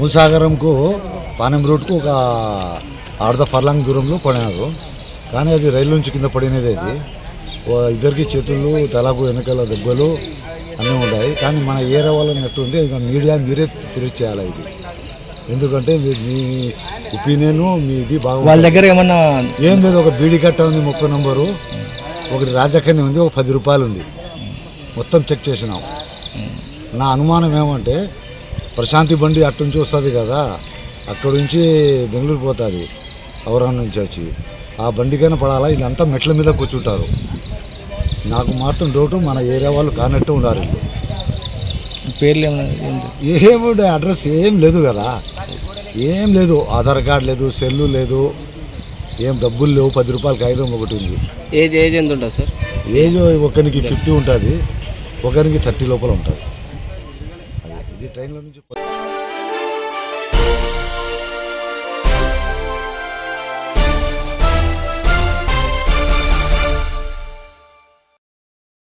మూసాగరంకు పానెం రూట్కు ఒక అర్ధ ఫర్లాంగ్ దూరంలో పడినారు. కానీ అది రైలు నుంచి కింద పడినది అది. ఇద్దరికి చేతులు తలకు వెనకాల దెబ్బలు అన్నీ ఉన్నాయి. కానీ మన ఏరియా వాళ్ళ నెట్టు ఉంది. ఇక మీడియా మీరే తెలియచేయాలి ఇది. ఎందుకంటే మీ మీ ఒపీనియన్ మీది బాగా వాళ్ళ దగ్గర ఏమన్నా ఏం లేదు ఒక బీడీ కట్ట ఉంది ముప్పై నంబరు. ఒకటి రాజకన్య ఉంది ఒక పది రూపాయలు ఉంది. మొత్తం చెక్ చేసినాం. నా అనుమానం ఏమంటే ప్రశాంతి బండి అటు నుంచి వస్తుంది కదా అక్కడ నుంచి బెంగళూరు పోతుంది ఔరాన్ నుంచి వచ్చి. ఆ బండికైనా పడాలా? వీళ్ళంతా మెట్ల మీద కూర్చుంటారు. నాకు మాత్రం డౌట్ మన ఏరియా వాళ్ళు కానట్టు ఉండాలి. వీళ్ళు. పేర్లు? ఏముండే అడ్రస్ ఏం లేదు కదా. ఏం లేదు ఆధార్ కార్డు లేదు సెల్లు లేదు ఏం డబ్బులు లేవు పది రూపాయలకి ఐదు ఒకటి ఉంది. ఏజ్ ఏజ్ ఎంత ఉంటుంది సార్? ఏజ్ ఒకరికి ఫిఫ్టీ ఉంటుంది ఒకరికి థర్టీ లోపల ఉంటుంది. ఇది ట్రైన్లో నుంచి